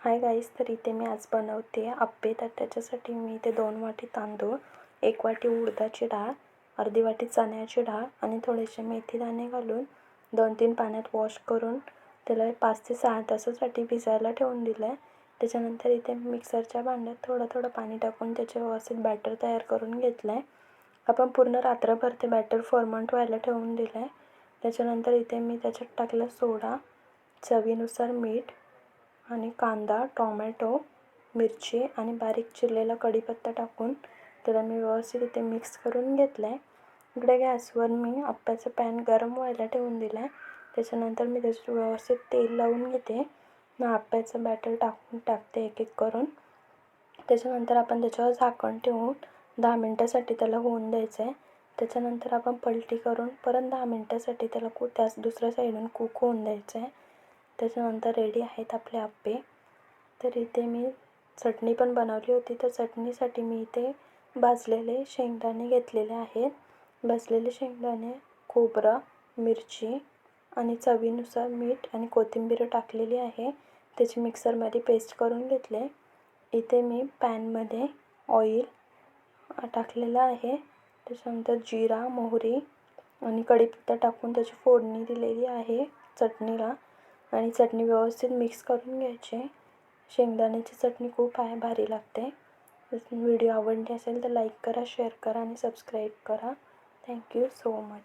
Hi guys तर इथे मी आज बनवते आप्पे. तर त्याच्यासाठी मी इथे दोन वाटी तांदूळ एक वाटी उडदाची डाळ अर्धी वाटी चण्याची डाळ आणि थोडेसे मेथीदाणे घालून दोन तीन पाण्यात वॉश करून त्याला पाच ते सहा तासासाठी भिजायला ठेवून दिलं आहे त्याच्यानंतर इथे मिक्सरच्या भांड्यात थोडं थोडं पाणी टाकून त्याचे व्यवस्थित बॅटर तयार करून घेतलं आहे आपण पूर्ण रात्रभर ते बॅटर फॉर्मंट व्हायला ठेवून दिलं आहे त्याच्यानंतर इथे मी त्याच्यात टाकलं सोडा चवीनुसार मीठ आणि कांदा टॉमॅटो मिरची आणि बारीक चिरलेला कढीपत्ता टाकून त्याला मी व्यवस्थित इथे मिक्स करून घेतलं आहे इकडे गॅसवर मी आप्प्याचं पॅन गरम व्हायला ठेवून दिलं आहे त्याच्यानंतर मी त्याचं व्यवस्थित तेल लावून घेते. मग आप्प्याचं बॅटर टाकून टाकते एक एक करून. त्याच्यानंतर आपण त्याच्यावर झाकण ठेवून दहा मिनटासाठी त्याला होऊन द्यायचं आहे त्याच्यानंतर आपण पलटी करून परत दहा मिनटासाठी त्याला कू त्याच दुसऱ्या साईडून कुक होऊन द्यायचं आहे त्याच्यानंतर रेडी आहेत आपले आप्पे. तर इथे मी चटणी पण बनवली होती. तर चटणीसाठी मी इथे भाजलेले शेंगदाणे घेतलेले आहेत. भाजलेले शेंगदाणे खोबरं मिरची आणि चवीनुसार मीठ आणि कोथिंबीर टाकलेली आहे. त्याची मिक्सरमध्ये पेस्ट करून घेतले. इथे मी पॅनमध्ये ऑइल टाकलेलं आहे. त्याच्यानंतर जिरा मोहरी आणि कढीपत्ता टाकून त्याची फोडणी दिलेली आहे चटणीला. आणि चटणी व्यवस्थित मिक्स करून घ्यायची. शेंगदाण्याची चटणी खूप आहे भारी लागते. व्हिडिओ आवडली असेल तर लाईक करा शेअर करा आणि सबस्क्राईब करा. Thank you so much